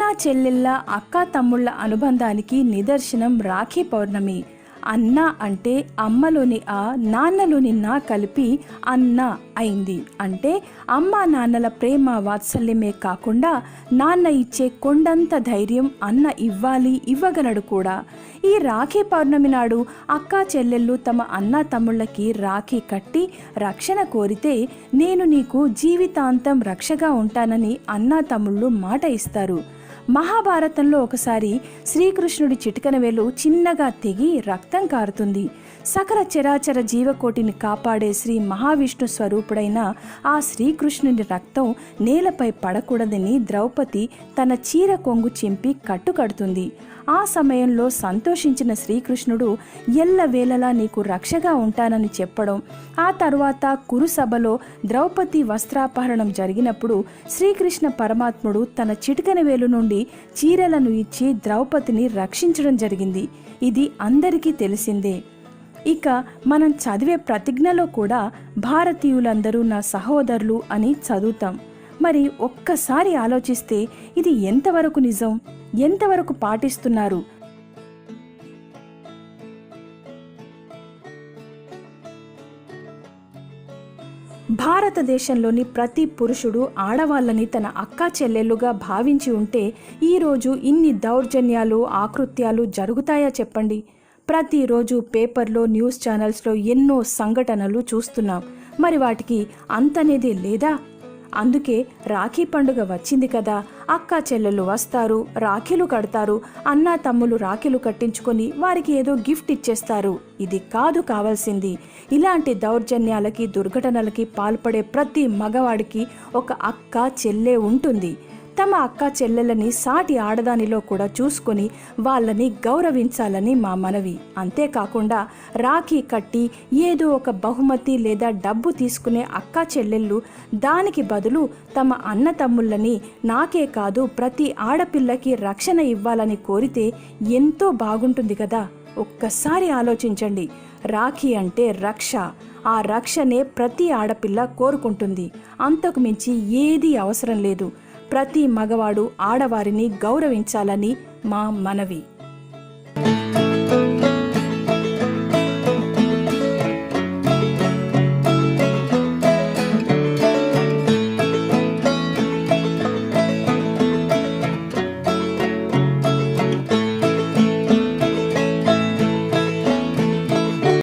చెల్లెళ్ళ అక్క తమ్ముళ్ళ అనుబంధానికి నిదర్శనం రాఖీ పౌర్ణమి. అన్న అంటే అమ్మలోని ఆ నాన్నలోని నా కలిపి అన్న అయింది. అంటే అమ్మ నాన్నల ప్రేమ వాత్సల్యమే కాకుండా నాన్న ఇచ్చే కొండంత ధైర్యం అన్న ఇవ్వాలి ఇవ్వగలడు కూడా. ఈ రాఖీ పౌర్ణమి నాడు అక్క చెల్లెళ్ళు తమ అన్న తమ్ముళ్ళకి రాఖీ కట్టి రక్షణ కోరితే నేను నీకు జీవితాంతం రక్షగా ఉంటానని అన్నా తమ్ముళ్ళు మాట ఇస్తారు. మహాభారతంలో ఒకసారి శ్రీకృష్ణుడి చిటికన వేలు చిన్నగా తెగి రక్తం కారుతుంది. సకల చరాచర జీవకోటిని కాపాడే శ్రీ మహావిష్ణు స్వరూపుడైన ఆ శ్రీకృష్ణుని రక్తం నేలపై పడకూడదని ద్రౌపది తన చీర కొంగు చింపి కట్టుకడుతుంది. ఆ సమయంలో సంతోషించిన శ్రీకృష్ణుడు ఎల్లవేళలా నీకు రక్షగా ఉంటానని చెప్పడం. ఆ తర్వాత కురుసభలో ద్రౌపది వస్త్రాపహరణం జరిగినప్పుడు శ్రీకృష్ణ పరమాత్ముడు తన చిటికన వేలు నుండి చీరలను ఇచ్చి ద్రౌపదిని రక్షించడం జరిగింది. ఇది అందరికీ తెలిసిందే. ఇక మనం చదివే ప్రతిజ్ఞలో కూడా భారతీయులందరూ నా సహోదరులు అని చదువుతాం. మరి ఒక్కసారి ఆలోచిస్తే ఇది ఎంతవరకు నిజం? ఎంతవరకు పాటిస్తున్నారు? భారతదేశంలోని ప్రతి పురుషుడు ఆడవాళ్ళని తన అక్కా చెల్లెళ్ళుగా భావించి ఉంటే ఈరోజు ఇన్ని దౌర్జన్యాలు ఆకృత్యాలు జరుగుతాయా చెప్పండి? ప్రతిరోజు పేపర్లో న్యూస్ ఛానల్స్లో ఎన్నో సంఘటనలు చూస్తున్నాం. మరి వాటికి అంతనేది లేదా? అందుకే రాఖీ పండుగ వచ్చింది కదా. అక్క చెల్లెళ్ళు వస్తారు రాఖీలు కడతారు అన్న తమ్ములు రాఖీలు కట్టించుకొని వారికి ఏదో గిఫ్ట్ ఇచ్చేస్తారు. ఇది కాదు కావాల్సింది. ఇలాంటి దౌర్జన్యాలకి దుర్ఘటనలకి పాల్పడే ప్రతి మగవాడికి ఒక అక్క చెల్లె ఉంటుంది. తమ అక్క చెల్లెలని సాటి ఆడదానిలో కూడా చూసుకొని వాళ్ళని గౌరవించాలని మా మనవి. అంతేకాకుండా రాఖీ కట్టి ఏదో ఒక బహుమతి లేదా డబ్బు తీసుకునే అక్క చెల్లెళ్ళు దానికి బదులు తమ అన్న తమ్ముళ్ళని నాకే కాదు ప్రతి ఆడపిల్లకి రక్షణ ఇవ్వాలని కోరితే ఎంతో బాగుంటుంది కదా. ఒక్కసారి ఆలోచించండి. రాఖీ అంటే రక్ష. ఆ రక్షనే ప్రతి ఆడపిల్ల కోరుకుంటుంది. అంతకు మించి ఏదీ అవసరం లేదు. ప్రతి మగవాడు ఆడవారిని గౌరవించాలని మా మనవి.